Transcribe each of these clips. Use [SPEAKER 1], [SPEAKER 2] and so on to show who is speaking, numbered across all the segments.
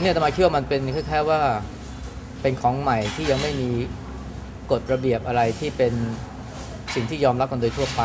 [SPEAKER 1] คือตอนนี้อาตมาคิดว่ามันเป็นคล้ายๆว่าเป็นของใหม่ที่ยังไม่มีกฎระเบียบอะไรที่เป็นสิ่งที่ยอมรับกันโดยทั่วไป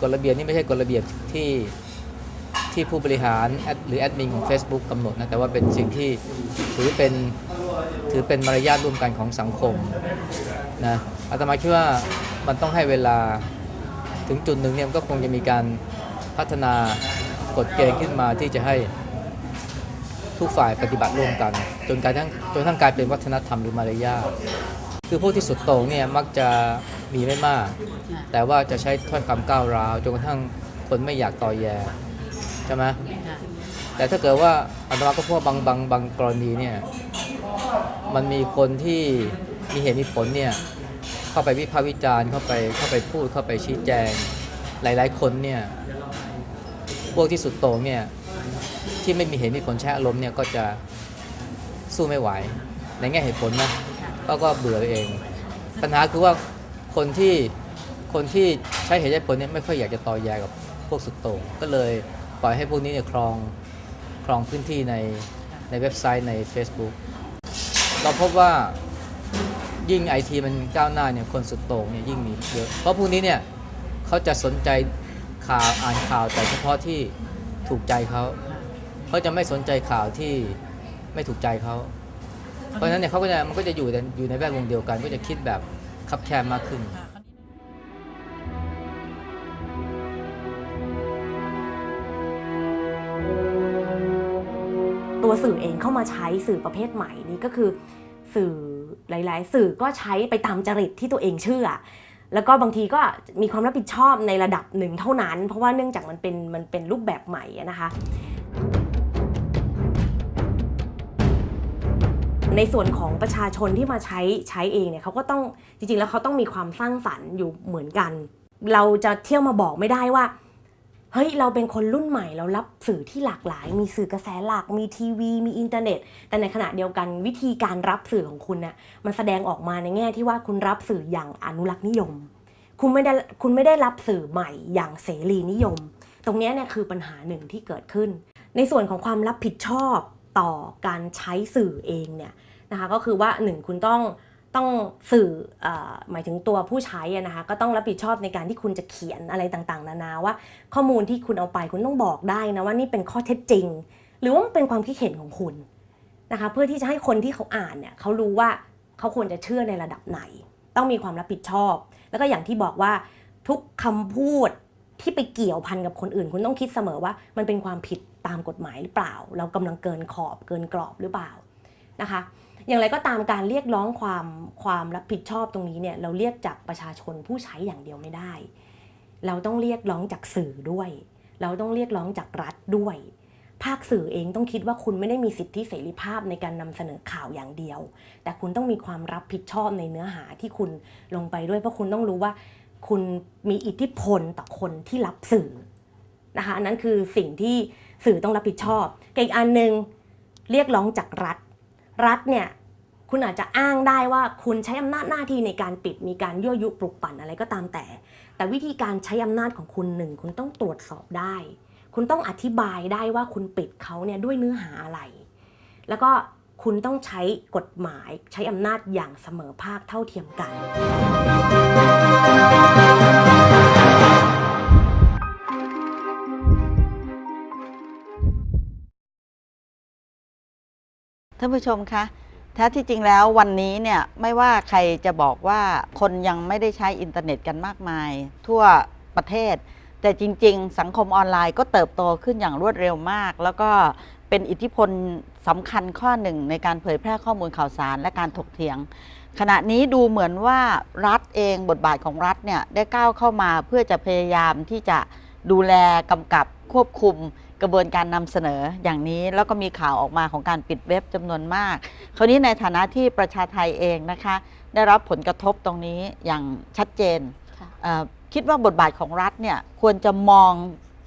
[SPEAKER 1] กฎระเบียบนี่ไม่ใช่กฎระเบียบที่ที่ผู้บริหารแอดหรือแอดมินของ Facebook กำหนดนะแต่ว่าเป็นสิ่งที่ถือเป็นถือเป็นมารยาทร่วมกันของสังคมนะอาตมาคิดว่ามันต้องให้เวลาถึงจุดหนึ่งเนี่ยก็คงจะมีการพัฒนากฎเกณฑ์ขึ้นมาที่จะให้ ทุกฝ่ายปฏิบัติร่วมกัน จนกระทั่งจนกระทั่งกลายเป็นวัฒนธรรมหรือมารยาทคือพวกที่สุดโต่งเนี่ยมักจะมีไม่มาก แต่ว่าจะใช้ถ้อยคำก้าวร้าวจนกระทั่งคนไม่อยากต่อแยใช่ไหมแต่ถ้าเกิดว่าอัตมาก็พวกบางบางบางกรณีเนี่ยมันมีคนที่มีเหตุมีผลเนี่ยเข้าไปวิพากษ์วิจารณ์เข้าไปเข้าไปพูดเข้าไปชี้แจง หลาย ๆ คนเนี่ยพวกที่สุดโต่งเนี่ย ที่ไม่มีเหตุมีผลใช้อารมณ์เนี่ยก็จะสู้ไม่ไหว ในแง่เหตุผลนะก็ก็เบื่อตัวเอง ปัญหาคือว่าคนที่คนที่ใช้เหตุใช้ผลเนี่ยไม่ค่อยอยากจะต่อแยกับพวกสุดโต่งก็เลยปล่อยให้พวกนี้เนี่ยครองครองพื้นที่ในในเว็บไซต์ใน Facebook เราพบว่ายิ่งไอทีมันก้าวหน้าเนี่ยคนสุดโต่งเนี่ยยิ่งมีเยอะเพราะพวกนี้เนี่ยเขาจะสนใจข่าวอ่านข่าวแต่เฉพาะที่ถูกใจเขา เขาจะไม่สนใจข่าวที่ไม่ถูกใจเขา เพราะฉะนั้นเนี่ยเขาก็จะมันก็จะอยู่ในอยู่ในแวดวงเดียวกัน ก็จะคิดแบบคับแคบมากขึ้น
[SPEAKER 2] ตัวสื่อเองเข้ามาใช้สื่อประเภทใหม่นี้ก็คือสื่อหลาย ๆ สื่อก็ใช้ไปตามจริตที่ตัวเองเชื่อ แล้วก็บางทีก็มีความรับผิดชอบในระดับหนึ่งเท่านั้น เพราะว่าเนื่องจากมันเป็นมันเป็นรูปแบบใหม่นะคะ ในส่วนของประชาชนที่มาใช้ใช้เองเนี่ยเขาก็ต้องจริงๆ แล้วเขาต้องมีความสร้างสรรค์อยู่เหมือนกัน เราจะเที่ยวมาบอกไม่ได้ว่าเฮ้ยเราเป็นคนรุ่นใหม่เรารับสื่อที่หลากหลาย มีสื่อกระแสหลักมีทีวี มีอินเทอร์เน็ต แต่ในขณะเดียวกันวิธีการรับสื่อของคุณน่ะมันแสดงออกมาในแง่ที่ว่าคุณรับสื่ออย่างอนุรักษ์นิยม คุณไม่ได้คุณไม่ได้รับสื่อใหม่อย่างเสรีนิยม ตรงนี้เนี่ยคือปัญหาหนึ่งที่เกิดขึ้น ในส่วนของความรับผิดชอบ ต่อการใช้สื่อเองเนี่ยนะคะก็คือว่าหนึ่งคุณต้องต้องสื่ออหมายถึงตัวผู้ใช้นะคะก็ต้องรับผิดชอบในการที่คุณจะเขียนอะไรต่างๆ นานาว่า ข้อมูลที่คุณเอาไปคุณต้องบอกได้นะว่านี่เป็นข้อเท็จจริง หรือว่ามันเป็นความคิดเห็นของคุณนะคะเพื่อที่จะให้คนที่เขาอ่านเนี่ยเขารู้ว่าเขาควรจะเชื่อในระดับไหน ต้องมีความรับผิดชอบ แล้วก็อย่างที่บอกว่าทุกคำพูดที่ไปเกี่ยวพันกับคนอื่น คุณต้องคิดเสมอว่ามันเป็นความผิด ตามกฎหมายหรือเปล่า เรากำลังเกินขอบเกินกรอบหรือเปล่านะคะ อย่างไรก็ตามการเรียกร้องความความรับผิดชอบตรงนี้เนี่ยเราเรียกจากประชาชนผู้ใช้อย่างเดียวไม่ได้ เราต้องเรียกร้องจากสื่อด้วย เราต้องเรียกร้องจากรัฐด้วย ภาคสื่อเองต้องคิดว่าคุณไม่ได้มีสิทธิเสรีภาพในการนำเสนอข่าวอย่างเดียว แต่คุณต้องมีความรับผิดชอบในเนื้อหาที่คุณลงไปด้วยเพราะคุณต้องรู้ว่าคุณมีอิทธิพลต่อคนที่รับสื่อนะคะอันนั้นคือสิ่งที่ สื่อต้องรับผิดชอบกับอีกอันหนึ่งเรียกร้องจากรัฐ รัฐเนี่ยคุณอาจจะอ้างได้ว่าคุณใช้อำนาจหน้าที่ในการปิดมีการยั่วยุปลุกปั่นอะไรก็ตามแต่ แต่วิธีการใช้อำนาจของคุณหนึ่งคุณต้องตรวจสอบได้ คุณต้องอธิบายได้ว่าคุณปิดเขาเนี่ยด้วยเนื้อหาอะไร แล้วก็คุณต้องใช้กฎหมายใช้อำนาจอย่างเสมอภาคเท่าเทียมกัน
[SPEAKER 3] ท่านผู้ชมคะแท้ที่จริงแล้ววันนี้เนี่ยไม่ว่าใครจะบอกว่าคนยังไม่ได้ใช้อินเทอร์เน็ตกันมากมาย ทั่วประเทศ แต่จริง ๆ สังคมออนไลน์ก็เติบโตขึ้นอย่างรวดเร็วมาก แล้วก็เป็นอิทธิพลสำคัญข้อหนึ่งในการเผยแพร่ข้อมูลข่าวสารและการถกเถียง ขณะนี้ดูเหมือนว่ารัฐเองบทบาทของรัฐเนี่ยได้ก้าวเข้ามาเพื่อจะพยายามที่จะดูแลกำกับควบคุม กระบวนการนำเสนออย่างนี้แล้วก็มีข่าวออกมาของการปิดเว็บจำนวนมาก คราวนี้ในฐานะที่ประชาไทยเองนะคะ ได้รับผลกระทบตรงนี้อย่างชัดเจน
[SPEAKER 4] ค่ะ
[SPEAKER 3] เอ่อคิดว่าบทบาทของรัฐเนี่ยควรจะมอง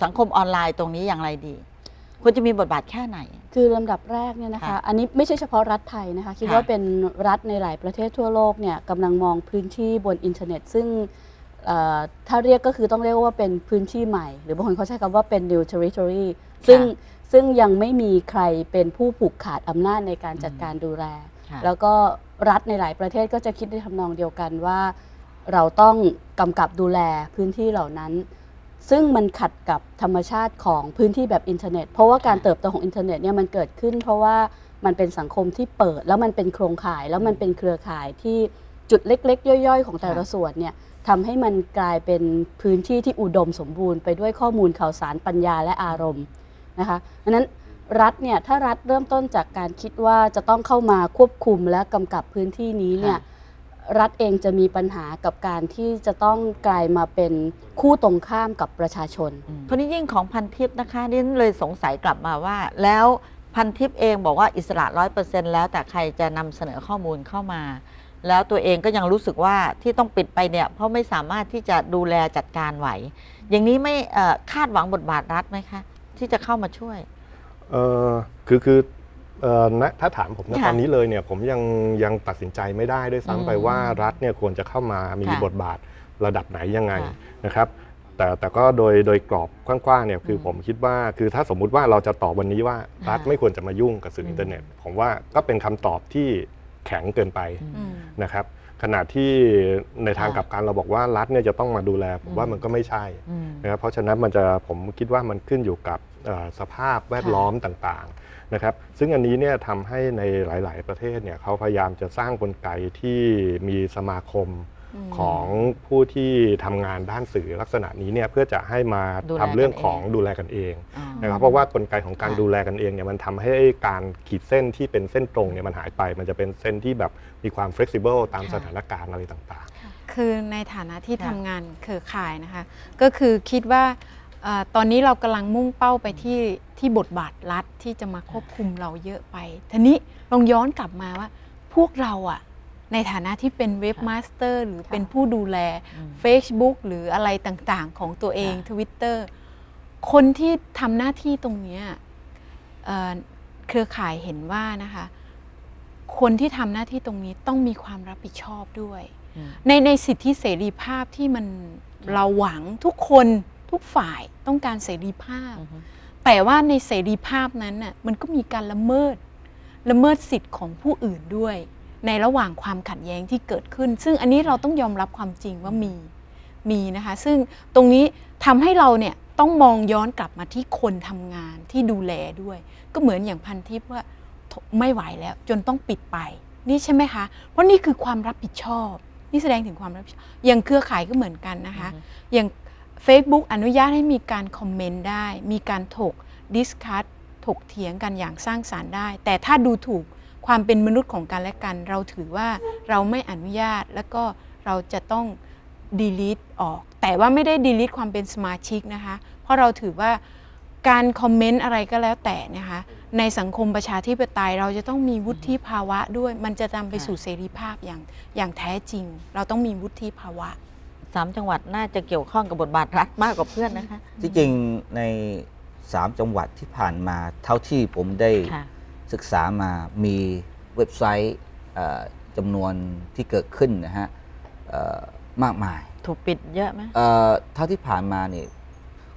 [SPEAKER 3] สังคมออนไลน์ตรงนี้อย่างไรดี ควรจะมีบทบาทแค่ไหน
[SPEAKER 4] คือลำดับแรกเนี่ยนะคะ
[SPEAKER 3] ค่ะ
[SPEAKER 4] อันนี้ไม่ใช่เฉพาะรัฐไทยนะคะ คิด
[SPEAKER 3] ค่ะ
[SPEAKER 4] ว่าเป็นรัฐในหลายประเทศทั่วโลกเนี่ยกำลังมองพื้นที่บนอินเทอร์เน็ต ซึ่งเอ่อ ถ้าเรียกก็คือต้องเรียกว่าเป็นพื้นที่ใหม่ หรือบางคนเขาใช้คำว่าเป็น new territory ซึ่งซึ่งยังไม่มีใครเป็นผู้ผูกขาดอำนาจในการจัดการดูแล
[SPEAKER 3] ค่ะ
[SPEAKER 4] แล้วก็รัฐในหลายประเทศก็จะคิดในทำนองเดียวกันว่า เราต้องกำกับดูแลพื้นที่เหล่านั้น ซึ่งมันขัดกับธรรมชาติของพื้นที่แบบอินเทอร์เน็ต เพราะว่าการเติบโตของอินเทอร์เน็ตเนี่ยมันเกิดขึ้น เพราะว่ามันเป็นสังคมที่เปิดแล้วมันเป็นโครงข่ายแล้วมันเป็นเครือข่ายที่ จุดเล็ก ๆ ย่อยๆ ของแต่ละส่วนเนี่ยทำให้มันกลายเป็นพื้นที่ที่อุดมสมบูรณ์ไปด้วยข้อมูลข่าวสารปัญญาและอารมณ์นะคะดังนั้นรัฐเนี่ยถ้ารัฐเริ่มต้นจากการคิดว่าจะต้องเข้ามาควบคุมและกำกับพื้นที่นี้เนี่ย
[SPEAKER 3] ค่ะ
[SPEAKER 4] รัฐเองจะมีปัญหากับการที่จะต้องกลายมาเป็นคู่ตรงข้ามกับประชาชน
[SPEAKER 3] เพราะนี่ยิ่งของพันทิปนะคะนี่เลยสงสัยกลับมาว่า แล้วพันทิปเองบอกว่าอิสระร้อยเปอร์เซ็นแล้วแต่ใครจะนำเสนอข้อมูลเข้ามา แล้วตัวเองก็ยังรู้สึกว่าที่ต้องปิดไปเนี่ย เพราะไม่สามารถที่จะดูแลจัดการไหว อย่างนี้ไม่เอ่อคาดหวังบทบาทรัฐไหมคะ ที่จะเข้ามาช่วย
[SPEAKER 5] เออคือคือเอ่อณถ้าถามผมณ
[SPEAKER 3] ค่ะ
[SPEAKER 5] ตอนนี้เลยเนี่ยผมยังยังตัดสินใจไม่ได้ด้วยซ้ำไป
[SPEAKER 3] อืม
[SPEAKER 5] ว่ารัฐเนี่ยควรจะเข้ามามี
[SPEAKER 3] ค่ะ
[SPEAKER 5] บทบาทระดับไหนยังไง
[SPEAKER 3] ค่ะ
[SPEAKER 5] นะครับแต่แต่ก็โดยโดยกรอบกว้างๆเนี่ยคืออ
[SPEAKER 3] ม
[SPEAKER 5] ผมคิดว่าคือถ้าสมมุติว่าเราจะตอบวันนี้ว่ารัฐ
[SPEAKER 3] ค่ะ
[SPEAKER 5] ไม่ควรจะมายุ่งกับสื่ออ
[SPEAKER 3] ม
[SPEAKER 5] อินเทอร์เน็ต ผมว่าก็เป็นคำตอบที่ แข็งเกินไป
[SPEAKER 3] อืม
[SPEAKER 5] นะครับ ขณะที่ในทาง
[SPEAKER 3] ค่ะ
[SPEAKER 5] กลับกันเราบอกว่ารัฐเนี่ยจะต้องมาดูแลผมว่า
[SPEAKER 3] อืม
[SPEAKER 5] มันก็ไม่ใช่
[SPEAKER 3] อืม
[SPEAKER 5] นะครับเพราะฉะนั้นมันจะผมคิดว่ามันขึ้นอยู่กับเอ่อสภาพแวดล้อมต่างๆนะครับ ซึ่งอันนี้เนี่ยทำให้ในหลาย ๆ ประเทศเนี่ยเขาพยายามจะสร้างกลไกที่มีสมาคม ของผู้ที่ทำงานด้านสื่อลักษณะนี้เนี่ยเพื่อจะให้มา
[SPEAKER 3] ดูแล
[SPEAKER 5] ทำเรื่อง
[SPEAKER 3] กันเอง
[SPEAKER 5] ของดูแลกันเอง
[SPEAKER 3] อ๋อ
[SPEAKER 5] นะครับเพราะว่ากลไกของการ
[SPEAKER 3] ค่ะ
[SPEAKER 5] ดูแลกันเองเนี่ยมันทำให้การขีดเส้นที่เป็นเส้นตรงเนี่ยมันหายไป มันจะเป็นเส้นที่แบบมีความ flexible ตาม
[SPEAKER 3] ค่ะ
[SPEAKER 5] สถานการณ์อะไรต่างๆ
[SPEAKER 6] คือในฐานะที่
[SPEAKER 3] ค่ะ
[SPEAKER 6] ทำงานเครือข่ายนะคะ ก็คือคิดว่าเอ่อตอนนี้เรากำลังมุ่งเป้าไปที่ที่บทบาทรัฐที่จะมาควบคุมเราเยอะไปทีนี้ลองย้อนกลับมาว่าพวกเราอะ ในฐานะที่เป็นเว็บมาสเตอร์หรือเป็นผู้ดูแล
[SPEAKER 3] อืม
[SPEAKER 6] Facebook หรืออะไรต่างๆ ของตัวเอง
[SPEAKER 3] ค่ะ
[SPEAKER 6] Twitter คนที่ทำหน้าที่ตรงเนี้ยเอ่อเครือข่ายเห็นว่านะคะ คนที่ทำหน้าที่ตรงนี้ต้องมีความรับผิดชอบด้วย
[SPEAKER 3] อืม
[SPEAKER 6] ในในสิทธิเสรีภาพที่มันเราหวังทุกคนทุกฝ่ายต้องการเสรีภาพ
[SPEAKER 3] อือฮึ
[SPEAKER 6] แต่ว่าในเสรีภาพนั้นน่ะมันก็มีการละเมิดละเมิดสิทธิ์ของผู้อื่นด้วย ในระหว่างความขัดแย้งที่เกิดขึ้น ซึ่งอันนี้เราต้องยอมรับความจริงว่ามีมีนะคะ ซึ่งตรงนี้ทำให้เราเนี่ยต้องมองย้อนกลับมาที่คนทำงานที่ดูแลด้วย ก็เหมือนอย่างพันทิพย์ว่าทไม่ไหวแล้ว จนต้องปิดไป นี่ใช่ไหมคะ เพราะนี่คือความรับผิดชอบ นี่แสดงถึงความรับผิดชอบอย่างเครือข่ายก็เหมือนกันนะคะ อย่าง Facebook อนุญาตให้มีการคอมเมนต์ได้ มีการถกดิสคัตถกเถียงกันอย่างสร้างสารรค์ได้ แต่ถ้าดูถูก ความเป็นมนุษย์ของกันและกัน เราถือว่าเราไม่อนุญาตแล้วก็เราจะต้อง delete ออก แต่ว่าไม่ได้ delete ความเป็นสมาชิกนะคะ เพราะเราถือว่าการคอมเมนต์อะไรก็แล้วแต่นะคะ ในสังคมประชาธิปไตยเราจะต้องมีวุฒิภาวะด้วย มันจะนำไปสู่เสรีภาพอย่างอย่างแท้จริง เราต้องมีวุฒิภาวะ
[SPEAKER 3] สามจังหวัดน่าจะเกี่ยวข้องกับบทบาทรัฐมากกว่าเพื่อนนะคะ
[SPEAKER 7] ที่จริงใน3จังหวัดที่ผ่านมาเท่าที่ผมได้
[SPEAKER 3] ค่ะ
[SPEAKER 7] ศึกษามามีเว็บไซต์เอ่อจำนวนที่เกิดขึ้นนะฮะเอ่อมากมาย
[SPEAKER 3] ถูกปิดเยอะไหม
[SPEAKER 7] เอ่อเท่าที่ผ่านมาเนี่ย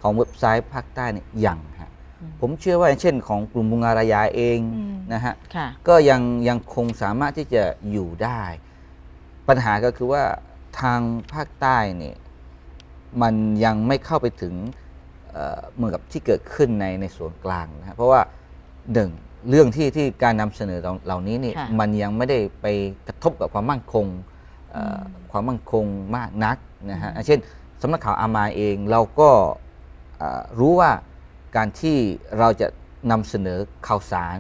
[SPEAKER 7] ของเว็บไซต์ภาคใต้เนี่ยยังฮะ
[SPEAKER 3] อืม
[SPEAKER 7] ผมเชื่อว่าอย่างเช่นของกลุ่มบุงารายาเอง
[SPEAKER 6] อืม
[SPEAKER 7] นะฮะ
[SPEAKER 3] ค่ะ
[SPEAKER 7] ก็ยังยังคงสามารถที่จะอยู่ได้ ปัญหาก็คือว่าทางภาคใต้เนี่ยมันยังไม่เข้าไปถึงเอ่อเหมือนกับที่เกิดขึ้นในในส่วนกลางนะฮะเพราะว่าหนึ่ง เรื่องที่ที่การนำเสนอเหล่าเหล่านี้เนี่ย
[SPEAKER 3] ค่ะ
[SPEAKER 7] มันยังไม่ได้ไปกระทบกับความมั่นคงเอ่ออความมั่นคงมากนักนะฮะอย่างเช่นสำนักข่าวอามาเองเราก็เอ่อรู้ว่าการที่เราจะนำเสนอข่าวสาร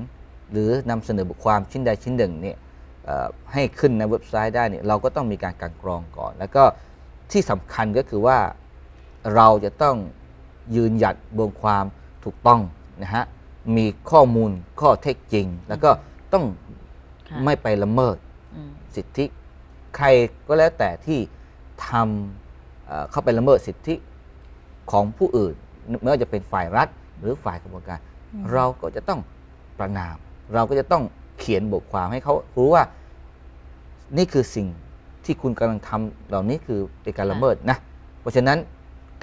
[SPEAKER 7] หรือนำเสนอบทความชิ้นใดชิ้นหนึ่งเนี่ยเอ่อให้ขึ้นในเว็บไซต์ได้เนี่ยเราก็ต้องมีการกลันกรองก่อน แล้วก็ที่สำคัญก็คือว่าเราจะต้องยืนหยัดบนความถูกต้องนะฮะ มีข้อมูลข้อเท็จจริง แล้วก็ต้อง
[SPEAKER 3] ค่ะ
[SPEAKER 7] ไม่ไปละเมิด
[SPEAKER 3] อืม
[SPEAKER 7] สิทธิ ใครก็แล้วแต่ที่ทำเอ่อเข้าไปละเมิดสิทธิของผู้อื่นไม่ว่าจะเป็นฝ่ายรัฐหรือฝ่ายกระบวนการ เราก็จะต้องประนาม เราก็จะต้องเขียนบทความให้เขารู้ว่านี่คือสิ่งที่คุณกำลังทำเหล่านี้คือเป็นการละเมิดนะ เพราะฉะนั้น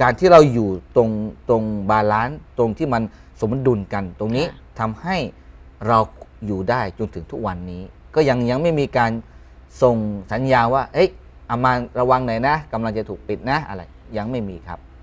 [SPEAKER 7] การที่เราอยู่ตรงตรงบาลานซ์ตรงที่มันสมดุลกัน ตรงนี้
[SPEAKER 4] ค่ะ
[SPEAKER 7] ทำให้เราอยู่ได้จนถึงทุกวันนี้ ก็ยังยังไม่มีการส่งสัญญาว่าเอ้ยอามาระวังหน่อยนะกำลังจะถูกปิดนะอะไรยังไม่มีครับ